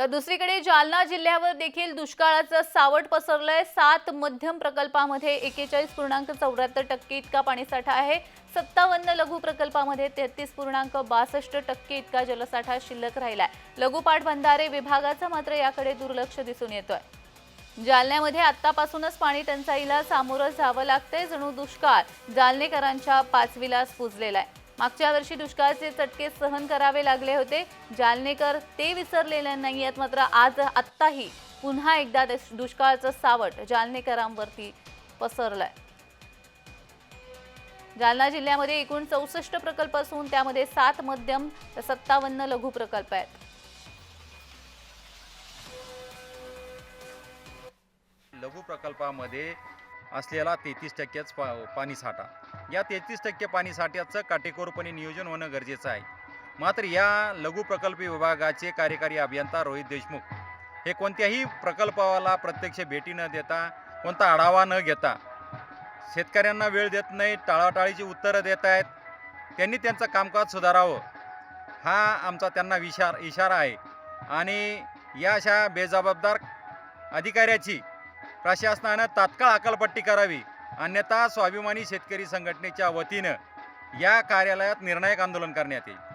तर दुसरीकडे जालना जिल्ह्यावर देखील दुष्काळाचं सावट पसरलंय. सात मध्यम प्रकल्पामध्ये एकेचाळीस पूर्णांक चौऱ्याहत्तर टक्के इतका पाणीसाठा आहे. सत्तावन्न लघु प्रकल्पामध्ये तेहतीस पूर्णांक बासष्ट टक्के इतका जलसाठा शिल्लक राहिलाय. लघुपाठ पाटबंधारे विभागाचं मात्र याकडे दुर्लक्ष दिसून येतोय. जालन्यामध्ये आतापासूनच पाणी टंचाईला सामोरं जावं लागतंय जणू दुष्काळ जालनेकरांच्या पाचवीलाच पुजलेला आहे मागच्या वर्षी दुष्काळाचे चटके सहन करावे लागले होते. जालनेकर ते विसरलेले नाही आहेत मात्र आज आत्ताही पुन्हा एकदा दुष्काळाचं सावट जालनेकरांवरती पसरलंय. जालना जिल्ह्यामध्ये एकूण चौसष्ट प्रकल्प असून त्यामध्ये सात मध्यम तर सत्तावन्न लघु प्रकल्प आहेत. लघु प्रकल्पामध्ये असलेला तेहतीस टक्केच पा पाणी साठा. या तेहतीस टक्के पाणी साठ्याचं काटेकोरपणे नियोजन होणं गरजेचं आहे. मात्र या लघु प्रकल्प विभागाचे कार्यकारी अभियंता रोहित देशमुख हे कोणत्याही प्रकल्पाला प्रत्यक्ष भेटी न देता कोणता आढावा न घेता शेतकऱ्यांना वेळ देत नाही टाळाटाळीची उत्तरं देत आहेत. त्यांनी त्यांचं कामकाज सुधारावं. हा आमचा त्यांना विशार इशारा आहे. आणि या अशा बेजबाबदार अधिकाऱ्याची प्रशासनानं तात्काळ अकलपट्टी करावी. अन्यथा स्वाभिमानी शेतकरी संघटनेच्या वतीनं या कार्यालयात निर्णायक आंदोलन करण्यात येईल.